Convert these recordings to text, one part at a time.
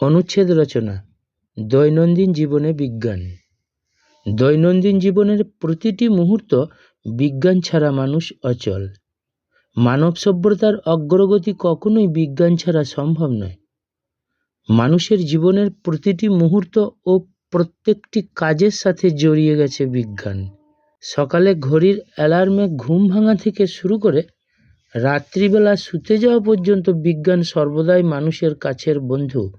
অনুচ্ছেদ রচনা, দৈনন্দিন জীবনে বিজ্ঞান। দৈনন্দিন জীবনের প্রতিটি মুহূর্ত বিজ্ঞান ছাড়া মানুষ অচল। মানব সভ্যতার অগ্রগতি কখনোই বিজ্ঞান ছাড়া সম্ভব নয়। মানুষের জীবনের প্রতিটি মুহূর্ত ও প্রত্যেকটি কাজের সাথে জড়িয়ে গেছে বিজ্ঞান। সকালে ঘড়ির অ্যালার্মে ঘুম ভাঙা থেকে শুরু করে রাত্রিবেলা শুতে যাওয়া পর্যন্ত বিজ্ঞান সর্বদাই মানুষের কাছের বন্ধু।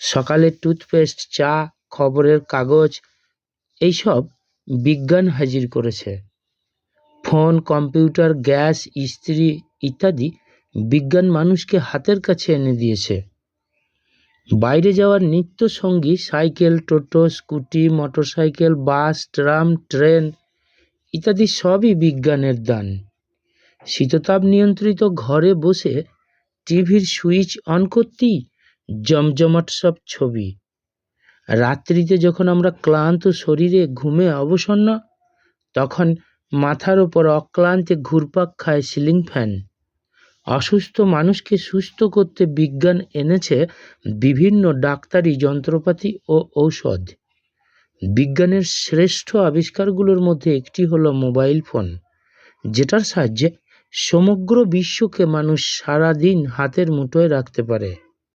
সকালে টুথপেস্ট, চা, খবরের কাগজ, এইসব বিজ্ঞান হাজির করেছে। ফোন, কম্পিউটার, গ্যাস, ইস্ত্রি ইত্যাদি বিজ্ঞান মানুষকে হাতের কাছে এনে দিয়েছে। বাইরে যাওয়ার নিত্য সঙ্গী cycle, toto, Scooty, motorcycle, bus, tram, train ইত্যাদি সবই বিজ্ঞানের দান। শীততাপ নিয়ন্ত্রিত ঘরে বসে টিভির সুইচ অন করতেই জমজমাট সব ছবি। রাত্রিতে যখন আমরা ক্লান্ত শরীরে ঘুমে অবসন্ন, তখন মাথার ওপর অক্লান্তে ঘুরপাক খায় সিলিং ফ্যান। অসুস্থ মানুষকে সুস্থ করতে বিজ্ঞান এনেছে বিভিন্ন ডাক্তারি যন্ত্রপাতি ও ঔষধ। বিজ্ঞানের শ্রেষ্ঠ আবিষ্কারগুলোর মধ্যে একটি হলো মোবাইল ফোন, যেটার সাহায্যে সমগ্র বিশ্বকে মানুষ সারা দিন হাতের মুঠোয় রাখতে পারে।